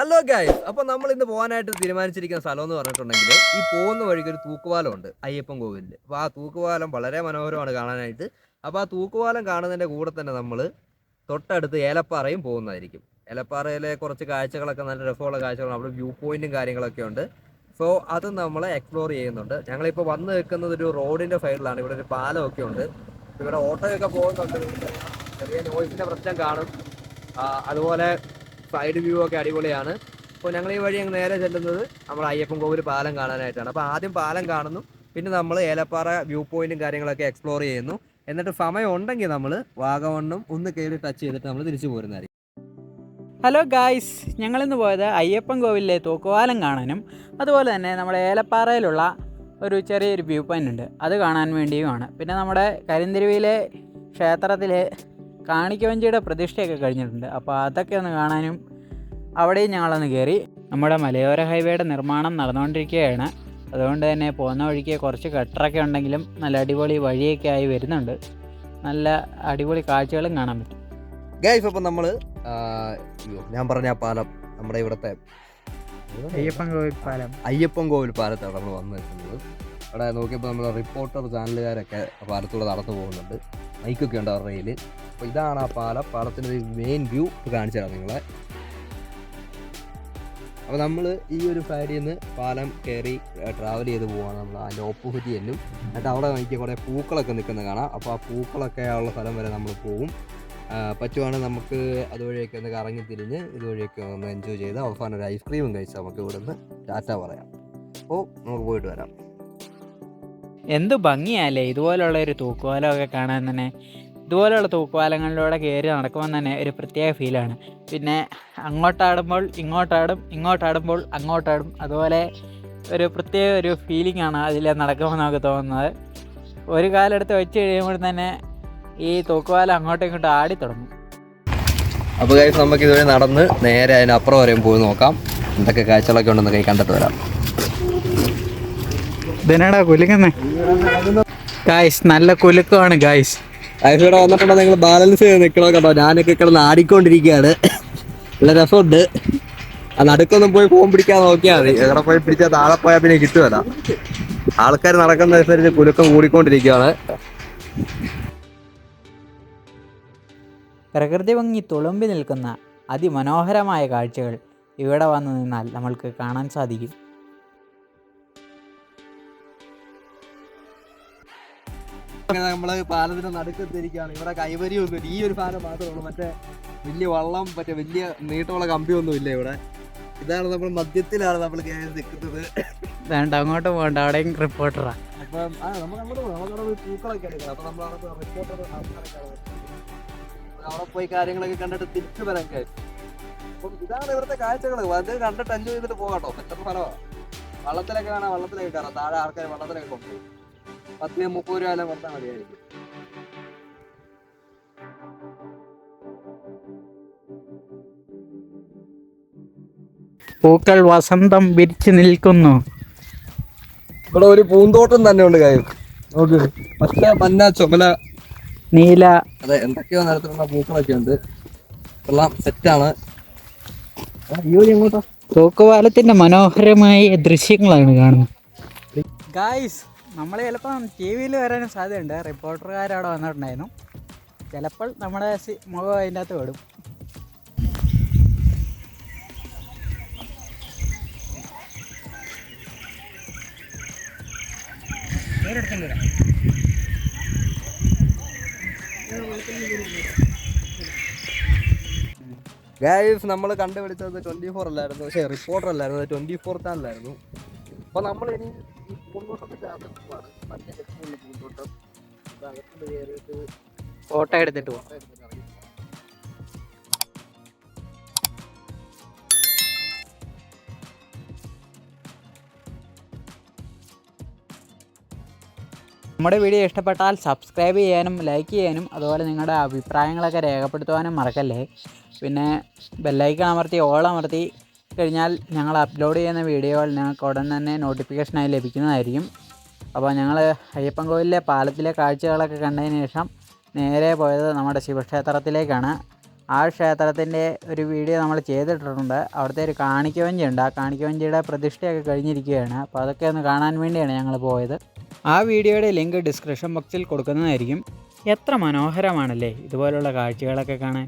Hello guys അപ്പോൾ നമ്മൾ ഇന്ന് പോകാനായിട്ട് തീരുമാനിച്ചിരിക്കുന്ന സ്ഥലം എന്ന് പറഞ്ഞിട്ടുണ്ടെങ്കിൽ ഈ പോകുന്ന വഴിക്ക് ഒരു തൂക്കുപാലം ഉണ്ട് അയ്യപ്പൻ കോവിലിൽ അപ്പോൾ ആ തൂക്കുപാലം വളരെ മനോഹരമാണ് കാണാനായിട്ട്. അപ്പോൾ ആ തൂക്കുപാലം കാണുന്നതിന്റെ കൂടെ തന്നെ നമ്മൾ തൊട്ടടുത്ത് ഏലപ്പാറയും പോകുന്നതായിരിക്കും. ഏലപ്പാറയിലെ കുറച്ച് കാഴ്ചകളൊക്കെ നല്ല രസമുള്ള കാഴ്ചകളാണ്. അവിടെ വ്യൂ പോയിന്റും കാര്യങ്ങളൊക്കെ ഉണ്ട്. സോ അത് നമ്മൾ എക്സ്പ്ലോർ ചെയ്യുന്നുണ്ട്. ഞങ്ങളിപ്പോൾ വന്ന് നിൽക്കുന്നത് ഒരു റോഡിന്റെ സൈഡിലാണ്. ഇവിടെ ഒരു പാലമൊക്കെ ഉണ്ട്. ഇവിടെ ഓട്ടോയൊക്കെ പോകുന്നുണ്ട്. ചെറിയ നോയ്സിന്റെ പ്രശ്നം കാണും. അതുപോലെ സൈഡ് വ്യൂ ഒക്കെ അടിപൊളിയാണ്. അപ്പോൾ ഞങ്ങൾ ഈ വഴി അങ്ങ് നേരെ ചെല്ലുന്നത് നമ്മൾ അയ്യപ്പൻ കോവിൽ പാലം കാണാനായിട്ടാണ്. അപ്പോൾ ആദ്യം പാലം കാണുന്നു. പിന്നെ നമ്മൾ ഏലപ്പാറ വ്യൂ പോയിന്റും കാര്യങ്ങളൊക്കെ എക്സ്പ്ലോർ ചെയ്യുന്നു. എന്നിട്ട് സമയം ഉണ്ടെങ്കിൽ നമ്മൾ വാഗമണ്ണും ഒന്ന് കയറി ടച്ച് ചെയ്തിട്ട് നമ്മൾ തിരിച്ചു പോരുന്നതായിരിക്കും. ഹലോ ഗായ്സ് ഞങ്ങളിന്ന് പോയത് അയ്യപ്പൻ കോവിലിലെ തൂക്കുവാലം കാണാനും അതുപോലെ തന്നെ നമ്മുടെ ഏലപ്പാറയിലുള്ള ഒരു ചെറിയൊരു വ്യൂ പോയിന്റ് ഉണ്ട്. അത് കാണാൻ വേണ്ടിയുമാണ്. പിന്നെ നമ്മുടെ കരിന്തിരുവിയിലെ ക്ഷേത്രത്തിലെ കാണിക്കവഞ്ചിയുടെ പ്രതിഷ്ഠയൊക്കെ കഴിഞ്ഞിട്ടുണ്ട്. അപ്പോൾ അതൊക്കെ ഒന്ന് കാണാനും അവിടെയും ഞങ്ങളൊന്ന് കയറി. നമ്മുടെ മലയോര ഹൈവേയുടെ നിർമ്മാണം നടന്നുകൊണ്ടിരിക്കുകയാണ്. അതുകൊണ്ട് തന്നെ പോകുന്ന വഴിക്ക് കുറച്ച് കട്ടറൊക്കെ ഉണ്ടെങ്കിലും നല്ല അടിപൊളി വഴിയൊക്കെ ആയി വരുന്നുണ്ട്. നല്ല അടിപൊളി കാഴ്ചകളും കാണാൻ പറ്റും. ഗൈസ് അപ്പം നമ്മൾ ഞാൻ പറഞ്ഞ പാലം നമ്മുടെ ഇവിടുത്തെ അയ്യപ്പൻ കോവിൽ പാലം. അയ്യപ്പൻ കോവിൽ പാലത്താണ് നമ്മൾ വന്നു നിൽക്കുന്നത് അവിടെ നോക്കിയപ്പോൾ നമ്മൾ റിപ്പോർട്ടർ ചാനലുകാരൊക്കെ ആ പാലത്തൂടെ നടന്നു പോകുന്നുണ്ട്. മൈക്കൊക്കെ ഉണ്ട് അവരുടെ കയ്യിൽ അപ്പോൾ ഇതാണ് ആ പാലം. പാലത്തിന്റെ മെയിൻ വ്യൂ കാണിച്ചു തരാം നിങ്ങളെ. അപ്പോൾ നമ്മൾ ഈ ഒരു സൈഡിൽ നിന്ന് പാലം കയറി ട്രാവൽ ചെയ്ത് പോവാണ് നമ്മൾ അതിന്റെ ഓപ്പോസിറ്റ് ചെല്ലും എന്നിട്ട് അവിടെ എനിക്ക് കുറേ പൂക്കളൊക്കെ നിൽക്കുന്നത് കാണാം. അപ്പോൾ ആ പൂക്കളൊക്കെ ഉള്ള സ്ഥലം വരെ നമ്മൾ പോവും. പറ്റുവാണെങ്കിൽ നമുക്ക് അതുവഴിയൊക്കെ ഒന്ന് കറങ്ങി തിരിഞ്ഞ് ഇതുവഴിയൊക്കെ ഒന്ന് എൻജോയ് ചെയ്ത് അവസാനം ഒരു ഐസ്ക്രീമും കഴിച്ച് നമുക്ക് ഇവിടുന്ന് ടാറ്റ പറയാം. അപ്പോൾ നമുക്ക് പോയിട്ട് വരാം. എന്ത് ഭംഗിയല്ലേ ഇതുപോലുള്ള ഒരു തൂക്കുപാലമൊക്കെ കാണാൻ തന്നെ ഇതുപോലെയുള്ള തൂക്കുപാലങ്ങളിലൂടെ കയറി നടക്കുമ്പോൾ തന്നെ ഒരു പ്രത്യേക ഫീലാണ് പിന്നെ അങ്ങോട്ടാടുമ്പോൾ ഇങ്ങോട്ടാടും ഇങ്ങോട്ടാടുമ്പോൾ അങ്ങോട്ടാടും അതുപോലെ ഒരു പ്രത്യേക ഒരു ഫീലിംഗ് ആണ് അതിൽ നടക്കുമ്പോൾ നമുക്ക് തോന്നുന്നത്. ഒരു കാലെടുത്ത് വെച്ച് കഴിയുമ്പോൾ തന്നെ ഈ തൂക്കുപാലം അങ്ങോട്ടും ഇങ്ങോട്ടും ആടി തുടങ്ങും. അപ്പോൾ കഴിച്ച് നമുക്ക് ഇതുവരെ നടന്ന് നേരെ അതിനപ്പുറം വരെയും പോയി നോക്കാം. എന്തൊക്കെ കാഴ്ചകളൊക്കെ ഉണ്ടെന്ന് കൈ കണ്ടിട്ട് വരാം. ഇതിനടാ കുലുങ്ങുന്നേ? ഗായ്സ് നല്ല കുലുക്കമാണ് ഗായ്സ് ഇവിടെ വന്നിട്ടുണ്ടോ നിങ്ങൾ ബാലൻസ് ചെയ്ത് നിൽക്കണോ കേട്ടോ ഞാനൊക്കെ കിടന്ന് ആടിക്കൊണ്ടിരിക്കുകയാണ്. നല്ല രസമുണ്ട്. ആ നടുക്കൊന്നും പോയി ഫോൺ പിടിക്കാൻ നോക്കിയാൽ മതി. എവിടെ പോയി പിടിച്ചാൽ താഴെ പോയാൽ പിന്നെ കിട്ടുമല്ല ആൾക്കാർ നടക്കുന്നതനുസരിച്ച് കുലുക്കം കൂടിക്കൊണ്ടിരിക്കുകയാണ്. പ്രകൃതി ഭംഗി തുളുമ്പി നിൽക്കുന്ന അതിമനോഹരമായ കാഴ്ചകൾ ഇവിടെ വന്നു നിന്നാൽ നമ്മൾക്ക് കാണാൻ സാധിക്കും. അങ്ങനെ നമ്മൾ പാലത്തിന്റെ നടുക്കെത്തിരിക്കുകയാണ് ഇവിടെ കൈവരിയൊന്നും ഈ ഒരു പാലം മാത്രമേ ഉള്ളൂ. മറ്റേ വലിയ വള്ളം മറ്റേ വലിയ നീട്ടമുള്ള കമ്പിയൊന്നും ഇല്ല ഇവിടെ. ഇതാണ് നമ്മൾ മധ്യത്തിലാണ് നമ്മൾ കയറി നിൽക്കുന്നത്. വേണ്ട അങ്ങോട്ട് പോകണ്ട അവിടെയും റിപ്പോർട്ടറാ അപ്പം ആ അങ്ങോട്ട് പോകും. നമുക്ക് അവിടെ പോയി പൂക്കളൊക്കെ എടുക്കാം. അപ്പൊ നമ്മൾ അവിടെ റിപ്പോർട്ടർ അവിടെ പോയി കാര്യങ്ങളൊക്കെ കണ്ടിട്ട് തിരിച്ചു വരാൻ കഴിയും അപ്പം ഇതാണ് ഇവിടുത്തെ കാഴ്ചകൾ അത് കണ്ടിട്ട് എൻജോയ് ചെയ്തിട്ട് പോകാട്ടോ മറ്റൊരു ഫലമാണ് വള്ളത്തിലൊക്കെ വേണം വള്ളത്തിലൊക്കെ കയറാം. താഴെ ആൾക്കാർ വള്ളത്തിലൊക്കെ കൊണ്ടുപോകും. പത്ത് മുപ്പത് രൂപ വില കൊടുത്താൽ മതിയായിരിക്കും. പൂക്കൾ വസന്തം വിരിച്ചു നിൽക്കുന്നു. ഇവിടെ ഒരു പൂന്തോട്ടം തന്നെ ഉണ്ട് കാര്യം. നോക്ക്. പച്ച മഞ്ഞ ചുമല. നീല. അതെ എന്തൊക്കെയോ നിരത്തിലുള്ള പൂക്കളൊക്കെ ഉണ്ട്. എല്ലാം സെറ്റാണ് തൂക്കുപാലത്തിന്റെ മനോഹരമായ ദൃശ്യങ്ങളാണ് കാണുന്നത്. ഗായ്സ് നമ്മൾ ചിലപ്പം ടി വിയിൽ വരാനും സാധ്യതയുണ്ട്. റിപ്പോർട്ടർകാരവിടെ വന്നിട്ടുണ്ടായിരുന്നു. ചിലപ്പോൾ നമ്മുടെ സി- മുഖം അതിന്റെ അകത്ത് വിടും ഗൈസ് നമ്മൾ കണ്ടുപിടിച്ചത് ട്വന്റി ഫോർ അല്ലായിരുന്നു. പക്ഷേ റിപ്പോർട്ടർ അല്ലായിരുന്നു. ട്വന്റി ഫോർ ചാനലായിരുന്നു അപ്പൊ നമ്മൾ ഇനി ഈ പൂന്തോട്ടത്തിന്റെ അകത്ത് പോവാണ്. മഞ്ഞ ലക്ഷ്യമുള്ള പൂന്തോട്ടം. അകത്തുനിന്ന് അകത്ത് കയറിയിട്ട് ഫോട്ടോ എടുത്തിട്ട് പോകാം നമ്മുടെ വീഡിയോ ഇഷ്ടപ്പെട്ടാൽ സബ്സ്ക്രൈബ് ചെയ്യാനും ലൈക്ക് ചെയ്യാനും അതുപോലെ നിങ്ങളുടെ അഭിപ്രായങ്ങളൊക്കെ രേഖപ്പെടുത്തുവാനും മറക്കല്ലേ? പിന്നെ ബെല്ലൈക്കൺ അമർത്തി ഓൾ അമർത്തി കഴിഞ്ഞാൽ ഞങ്ങൾ അപ്ലോഡ് ചെയ്യുന്ന വീഡിയോകൾ ഞങ്ങൾക്ക് ഉടൻ തന്നെ നോട്ടിഫിക്കേഷനായി ലഭിക്കുന്നതായിരിക്കും. അപ്പോൾ ഞങ്ങൾ അയ്യപ്പൻ കോവിലിലെ പാലത്തിലെ കാഴ്ചകളൊക്കെ കണ്ടതിന് ശേഷം നേരെ പോയത് നമ്മുടെ ശിവക്ഷേത്രത്തിലേക്കാണ്. ആ ക്ഷേത്രത്തിന്റെ ഒരു വീഡിയോ നമ്മൾ ചെയ്തിട്ടുണ്ട്. അവിടുത്തെ ഒരു കാണിക്കവഞ്ചിയുണ്ട്. ആ കാണിക്കവഞ്ചിയുടെ പ്രതിഷ്ഠയൊക്കെ കഴിഞ്ഞിരിക്കുകയാണ്. അപ്പോൾ അതൊക്കെ ഒന്ന് കാണാൻ വേണ്ടിയാണ് ഞങ്ങൾ പോയത്. ആ വീഡിയോയുടെ ലിങ്ക് ഡിസ്ക്രിപ്ഷൻ ബോക്സിൽ കൊടുക്കുന്നതായിരിക്കും. എത്ര മനോഹരമാണല്ലേ ഇതുപോലുള്ള കാഴ്ചകളൊക്കെ കാണാൻ.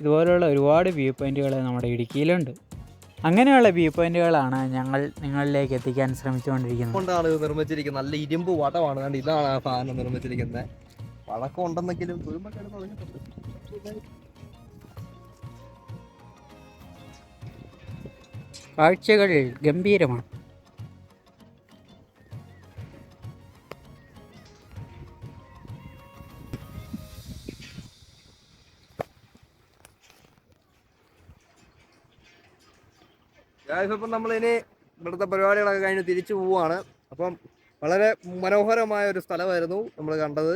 ഇതുപോലുള്ള ഒരുപാട് വ്യൂ പോയിന്റുകൾ നമ്മുടെ ഇടുക്കിയിലുണ്ട്. അങ്ങനെയുള്ള വ്യൂ പോയിന്റുകളാണ് ഞങ്ങൾ നിങ്ങളിലേക്ക് എത്തിക്കാൻ ശ്രമിച്ചുകൊണ്ടിരിക്കുന്നത്. കൊണ്ടാണ് ഇത് നിർമ്മിച്ചിരിക്കുന്നത് നല്ല ഇരുമ്പ് വടമാണ് കണ്ട് ഇതാണ് ആ സാധനം നിർമ്മിച്ചിരിക്കുന്നത്. വടക്കം ഉണ്ടെന്നെങ്കിലും തുരുമ്പൊക്കെ തുടങ്ങിയിട്ടുണ്ട് കാഴ്ചകൾ ഗംഭീരമാണ്. നമ്മൾ നമ്മളിനി ഇവിടുത്തെ പരിപാടികളൊക്കെ കഴിഞ്ഞ് തിരിച്ചു പോവുകയാണ് അപ്പം വളരെ മനോഹരമായ ഒരു സ്ഥലമായിരുന്നു നമ്മൾ കണ്ടത്.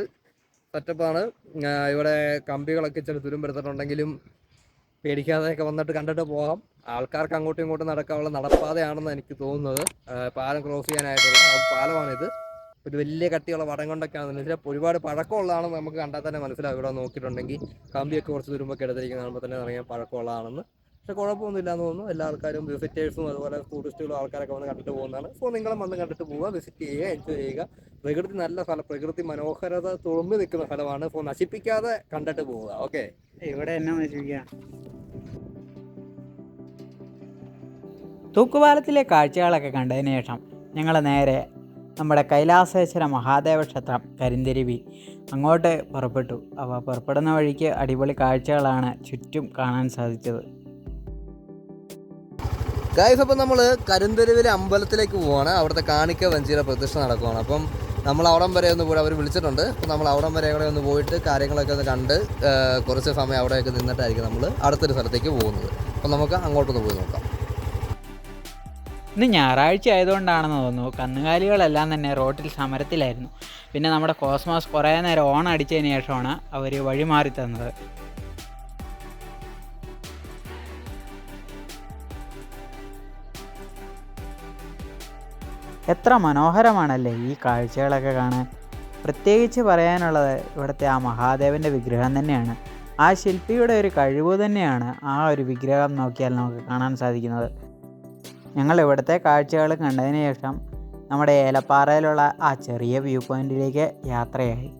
സെറ്റപ്പാണ് ഇവിടെ കമ്പികളൊക്കെ ചില തുരുമ്പെടുത്തിട്ടുണ്ടെങ്കിലും പേടിക്കാതെയൊക്കെ വന്നിട്ട് കണ്ടിട്ട് പോകാം. ആൾക്കാർക്ക് അങ്ങോട്ടും ഇങ്ങോട്ടും നടക്കാനുള്ള നടപ്പാതയാണെന്ന് എനിക്ക് തോന്നുന്നത്. പാലം ക്രോസ് ചെയ്യാനായിട്ടുള്ള പാലമാണിത്. ഒരു വലിയ കട്ടിയുള്ള വടം കൊണ്ടൊക്കെയാണ് വെച്ചാൽ ഒരുപാട് പഴക്കമുള്ളതാണെന്ന് നമുക്ക് കണ്ടാൽ തന്നെ മനസ്സിലാവും. ഇവിടെ നോക്കിയിട്ടുണ്ടെങ്കിൽ കമ്പിയൊക്കെ കുറച്ച് തുരുമ്പൊക്കെ എടുത്തിരിക്കുന്ന കാണുമ്പോൾ തന്നെ അറിയാം പഴക്കമുള്ളതാണെന്ന്. പക്ഷെ കുഴപ്പമൊന്നുമില്ല എന്ന് തോന്നുന്നു. എല്ലാ ആൾക്കാരും വിസിറ്റേഴ്സും അതുപോലെ ടൂറിസ്റ്റുകളും ആൾക്കാരൊക്കെ വന്ന് കണ്ടിട്ട് പോകുന്നതാണ്. സോ നിങ്ങളും വന്ന് കണ്ടിട്ട് പോവുക വിസിറ്റ് ചെയ്യുക എൻജോയ് ചെയ്യുക. പ്രകൃതി നല്ല സ്ഥലം പ്രകൃതി മനോഹരത തുളുമ്പി നിൽക്കുന്ന സ്ഥലമാണ്. സോ നശിപ്പിക്കാതെ കണ്ടിട്ട് പോവുക. ഓക്കെ ഇവിടെ എന്നെ നശിപ്പിക്കുക തൂക്കുപാലത്തിലെ കാഴ്ചകളൊക്കെ കണ്ടതിന് ശേഷം ഞങ്ങൾ നേരെ നമ്മുടെ കൈലാസേശ്വര മഹാദേവ ക്ഷേത്രം കരിന്തിരിവി അങ്ങോട്ട് പുറപ്പെട്ടു. അപ്പോൾ പുറപ്പെടുന്ന വഴിക്ക് അടിപൊളി കാഴ്ചകളാണ് ചുറ്റും കാണാൻ സാധിച്ചത്. ഗായ്സ് അപ്പം നമ്മൾ കരുന്തരുവിലെ അമ്പലത്തിലേക്ക് പോവാണ്. അവിടുത്തെ കാണിക്ക വഞ്ചിയുടെ പ്രതിഷ്ഠ നടക്കുവാണ്. അപ്പം നമ്മൾ അവിടം വരെ ഒന്ന് പോയി അവർ വിളിച്ചിട്ടുണ്ട്. അപ്പം നമ്മൾ അവിടം വരെ കൂടെ ഒന്ന് പോയിട്ട് കാര്യങ്ങളൊക്കെ ഒന്ന് കണ്ട് കുറച്ച് സമയം അവിടെയൊക്കെ നിന്നിട്ടായിരിക്കും നമ്മൾ അടുത്തൊരു സ്ഥലത്തേക്ക് പോകുന്നത്. അപ്പം നമുക്ക് അങ്ങോട്ടൊന്ന് പോയി നോക്കാം. ഇന്ന് ഞായറാഴ്ച ആയതുകൊണ്ടാണെന്ന് തോന്നുന്നു. കന്നുകാലികളെല്ലാം തന്നെ റോട്ടിൽ സമരത്തിലായിരുന്നു. പിന്നെ നമ്മുടെ കോസ്മോസ് കുറേ നേരം ഓൺ അടിച്ചതിന് ശേഷമാണ് അവർ വഴി മാറി തന്നത്. എത്ര മനോഹരമാണല്ലേ ഈ കാഴ്ചകളൊക്കെ കാണാൻ. പ്രത്യേകിച്ച് പറയാനുള്ളത് ഇവിടുത്തെ ആ മഹാദേവന്റെ വിഗ്രഹം തന്നെയാണ്. ആ ശില്പിയുടെ ഒരു കഴിവ് തന്നെയാണ് ആ ഒരു വിഗ്രഹം നോക്കിയാൽ നമുക്ക് കാണാൻ സാധിക്കുന്നത്. ഞങ്ങൾ ഇവിടുത്തെ കാഴ്ചകൾ കണ്ടതിന് ശേഷം നമ്മുടെ ഏലപ്പാറയിലുള്ള ആ ചെറിയ വ്യൂ പോയിന്റിലേക്ക് യാത്രയായി.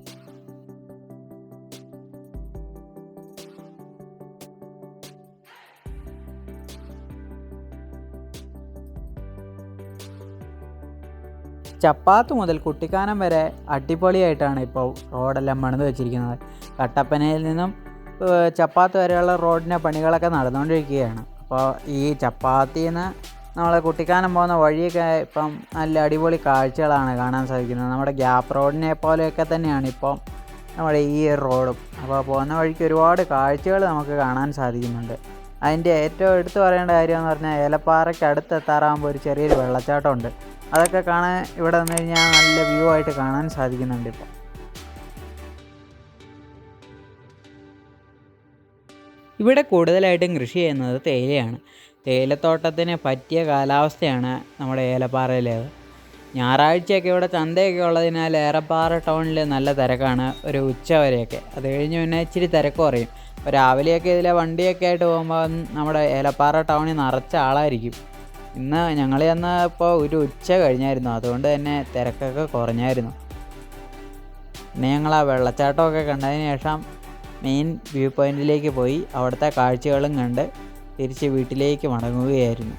ചപ്പാത്ത് മുതൽ കുട്ടിക്കാനം വരെ അടിപൊളിയായിട്ടാണ് ഇപ്പോൾ റോഡെല്ലാം പണിത് വെച്ചിരിക്കുന്നത്. കട്ടപ്പനയിൽ നിന്നും ചപ്പാത്ത് വരെയുള്ള റോഡിന്റെ പണികളൊക്കെ നടന്നുകൊണ്ടിരിക്കുകയാണ്. അപ്പോൾ ഈ ചപ്പാത്തിയിൽ നിന്ന് നമ്മൾ കുട്ടിക്കാനം പോകുന്ന വഴിയൊക്കെ ഇപ്പം നല്ല അടിപൊളി കാഴ്ചകളാണ് കാണാൻ സാധിക്കുന്നത്. നമ്മുടെ ഗ്യാപ്പ് റോഡിനെ പോലെയൊക്കെ തന്നെയാണ് ഇപ്പം നമ്മുടെ ഈ റോഡും. അപ്പോൾ പോകുന്ന വഴിക്ക് ഒരുപാട് കാഴ്ചകൾ നമുക്ക് കാണാൻ സാധിക്കുന്നുണ്ട്. അതിന്റെ ഏറ്റവും എടുത്തു പറയേണ്ട കാര്യം എന്ന് പറഞ്ഞാൽ ഏലപ്പാറയ്ക്ക് അടുത്ത് എത്താറാകുമ്പോൾ ഒരു ചെറിയൊരു വെള്ളച്ചാട്ടമുണ്ട്. അതൊക്കെ കാണാൻ ഇവിടെ വന്നു കഴിഞ്ഞാൽ നല്ല വ്യൂ ആയിട്ട് കാണാൻ സാധിക്കുന്നുണ്ട് ഇപ്പോൾ ഇവിടെ കൂടുതലായിട്ടും കൃഷി ചെയ്യുന്നത് തേയിലയാണ്. തേയിലത്തോട്ടത്തിന് പറ്റിയ കാലാവസ്ഥയാണ് നമ്മുടെ ഏലപ്പാറയിലേത് ഞായറാഴ്ചയൊക്കെ ഇവിടെ ചന്തയൊക്കെ ഉള്ളതിനാൽ ഏറെപ്പാറ ടൗണിൽ നല്ല തിരക്കാണ് ഒരു ഉച്ച വരെയൊക്കെ. അത് കഴിഞ്ഞ് പിന്നെ ഇച്ചിരി തിരക്ക് കുറയും. രാവിലെയൊക്കെ ഇതിലെ വണ്ടിയൊക്കെ ആയിട്ട് പോകുമ്പോൾ നമ്മുടെ ഏലപ്പാറ ടൗണിൽ നിറച്ച ആളായിരിക്കും. ഇന്ന് ഞങ്ങൾ ചെന്നപ്പോൾ ഒരു ഉച്ച കഴിഞ്ഞായിരുന്നു. അതുകൊണ്ട് തന്നെ തിരക്കൊക്കെ കുറഞ്ഞായിരുന്നു. പിന്നെ ഞങ്ങൾ ആ വെള്ളച്ചാട്ടമൊക്കെ കണ്ടതിന് ശേഷം മെയിൻ വ്യൂ പോയിന്റിലേക്ക് പോയി. അവിടുത്തെ കാഴ്ചകളും കണ്ട് തിരിച്ച് വീട്ടിലേക്ക് മടങ്ങുകയായിരുന്നു.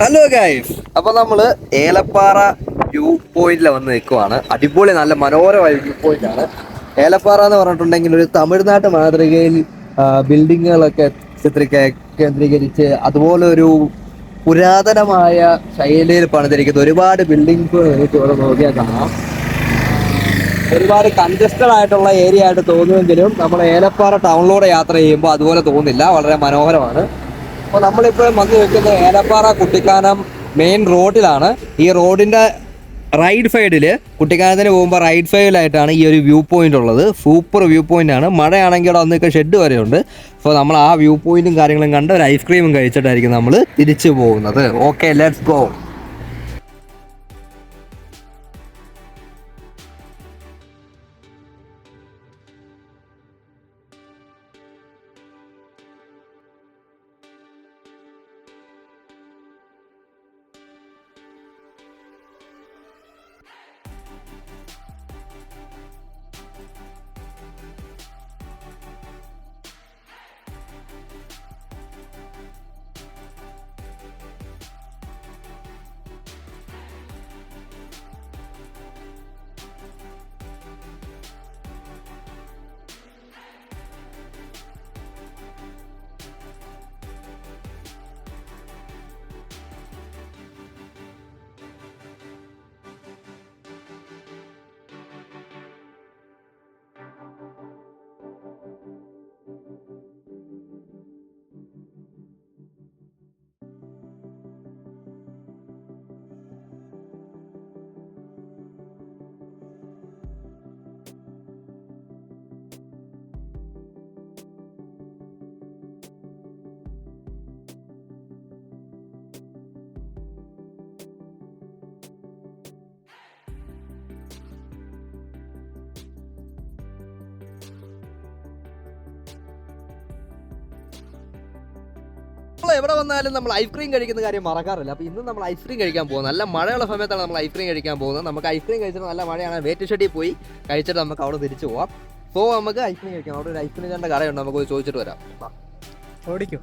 ഹലോ ഗൈസ് അപ്പൊ നമ്മൾ ഏലപ്പാറ വ്യൂ പോയിന്റിൽ വന്ന് നിൽക്കുവാണ്. അടിപൊളി നല്ല മനോഹരമായ വ്യൂ പോയിന്റ് ആണ്. ഏലപ്പാറ എന്ന് പറഞ്ഞിട്ടുണ്ടെങ്കിൽ ഒരു തമിഴ്നാട്ട് മാതൃകയിൽ ബിൽഡിങ്ങുകളൊക്കെ ചിത്രീക കേന്ദ്രീകരിച്ച് അതുപോലെ ഒരു പുരാതനമായ ശൈലിയിൽ പണിതിരിക്കുന്ന ഒരുപാട് ബിൽഡിങ്സ് എനിക്ക് ഇവിടെ നോക്കിയാൽ കാണാം. ഒരുപാട് കൺജസ്റ്റഡ് ആയിട്ടുള്ള ഏരിയ ആയിട്ട് തോന്നുമെങ്കിലും നമ്മൾ ഏലപ്പാറ ടൗണിലൂടെ യാത്ര ചെയ്യുമ്പോൾ അതുപോലെ തോന്നില്ല. വളരെ മനോഹരമാണ്. അപ്പോൾ നമ്മളിപ്പോൾ വന്ന് നിൽക്കുന്നത് ഏലപ്പാറ കുട്ടിക്കാനം മെയിൻ റോഡിലാണ് ഈ റോഡിന്റെ റൈറ്റ് സൈഡിൽ കുട്ടിക്കാനത്തിന് പോകുമ്പോൾ റൈറ്റ് സൈഡിലായിട്ടാണ് ഈ ഒരു വ്യൂ പോയിന്റ് ഉള്ളത്. സൂപ്പർ വ്യൂ പോയിന്റ് ആണ്. മഴയാണെങ്കിൽ അവിടെ വന്നൊക്കെ ഷെഡ് വരെയുണ്ട്. സോ നമ്മൾ ആ വ്യൂ പോയിന്റും കാര്യങ്ങളും കണ്ട് ഒരു ഐസ്ക്രീമും കഴിച്ചിട്ടായിരിക്കും നമ്മൾ തിരിച്ചു പോകുന്നത്. ഓക്കെ ലെറ്റ്സ് ഗോ എവിടെ വന്നാലും നമ്മൾ ഐസ്ക്രീം കഴിക്കുന്ന കാര്യം മറക്കാറില്ല. അപ്പോൾ ഇന്ന് നമ്മൾ ഐസ്ക്രീം കഴിക്കാൻ പോകുന്നത് നല്ല മഴയുള്ള സമയത്താണ് നമ്മൾ ഐസ്ക്രീം കഴിക്കാൻ പോകുന്നത്. നമുക്ക് ഐസ്ക്രീം കഴിച്ചിട്ട് നല്ല മഴയാണ്. വേറ്റ് ഷെഡിൽ പോയി കഴിച്ചിട്ട് നമുക്ക് അവിടെ തിരിച്ചു പോവാം. സോ നമുക്ക് ഐസ്ക്രീം കഴിക്കാം. അവിടെ ഒരു ഐസ്ക്രീം കണ്ട കടയുണ്ട്. നമുക്ക് ചോദിച്ചിട്ട് വരാം. ഓടിക്കും.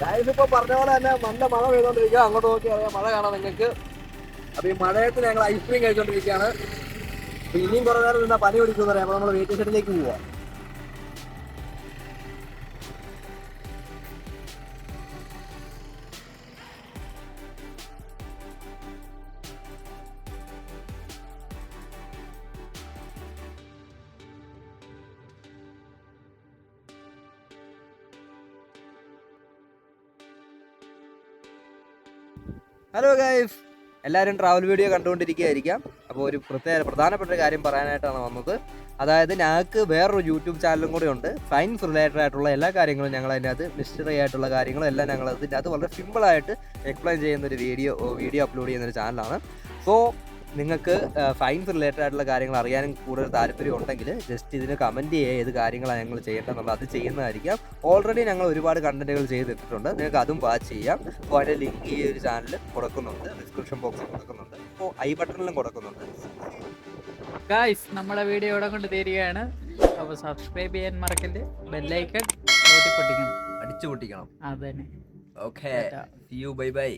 ഗായ്സ് ഇപ്പോൾ പറഞ്ഞ പോലെ തന്നെ നല്ല മഴ പെയ്തോണ്ടിരിക്കുക അങ്ങോട്ട് നോക്കി അറിയാം മഴ കാണാം നിങ്ങൾക്ക്. അപ്പൊ ഈ മഴയത്ത് ഞങ്ങൾ ഐസ്ക്രീം കഴിച്ചോണ്ടിരിക്കുകയാണ്. ഇനിയും കുറേ നേരം നിന്നാ പനി പിടിക്കുമെന്ന് പറയാം അപ്പൊ നമ്മൾ വെയിറ്റ് ഷെഡിലേക്ക് പോവാം. ഹലോ ഗൈഫ് എല്ലാവരും ട്രാവൽ വീഡിയോ കണ്ടുകൊണ്ടിരിക്കുകയായിരിക്കാം. അപ്പോൾ ഒരു പ്രത്യേക പ്രധാനപ്പെട്ട ഒരു കാര്യം പറയാനായിട്ടാണ് വന്നത്. അതായത് ഞങ്ങൾക്ക് വേറൊരു യൂട്യൂബ് ചാനലും കൂടെ ഉണ്ട്. സയൻസ് റിലേറ്റഡ് ആയിട്ടുള്ള എല്ലാ കാര്യങ്ങളും ഞങ്ങൾ അതിനകത്ത് മിസ്റ്ററി ആയിട്ടുള്ള കാര്യങ്ങളും എല്ലാം ഞങ്ങൾ അതിന്റെ അത് വളരെ സിമ്പിളായിട്ട് എക്സ്പ്ലെയിൻ ചെയ്യുന്ന ഒരു വീഡിയോ വീഡിയോ അപ്ലോഡ് ചെയ്യുന്ന ഒരു ചാനലാണ് സോ നിങ്ങൾക്ക് ഫൈൻസ് റിലേറ്റഡ് ആയിട്ടുള്ള കാര്യങ്ങൾ അറിയാനും കൂടുതൽ താല്പര്യം ഉണ്ടെങ്കിൽ ജസ്റ്റ് ഇതിന് കമന്റ് ചെയ്യുക ഏത് കാര്യങ്ങളാണ് ഞങ്ങൾ ചെയ്യേണ്ടതെന്നുള്ളത്. അത് ചെയ്യുന്നതായിരിക്കാം. ഓൾറെഡി ഞങ്ങൾ ഒരുപാട് കണ്ടന്റുകൾ ചെയ്തിട്ടുണ്ട് നിങ്ങൾക്ക് അതും വാച്ച് ചെയ്യാം. അപ്പോൾ അതിന്റെ ലിങ്ക് ഈ ഒരു ചാനൽ കൊടുക്കുന്നുണ്ട്. ഡിസ്ക്രിപ്ഷൻ ബോക്സിൽ കൊടുക്കുന്നുണ്ട്. അപ്പോൾ ഐ ബട്ടണിലും കൊടുക്കുന്നുണ്ട്. ഗായ്സ് നമ്മളെ വീഡിയോ ഇവിടെ കൊണ്ട് തീരുകയാണ്. അപ്പോൾ സബ്സ്ക്രൈബ് ചെയ്യാൻ മറക്കല്ലേ? ബെല്ലൈക്കൺ പൊട്ടിക്കണം അടിച്ചു പൊട്ടിക്കണം അതന്നെ. Okay you bye bye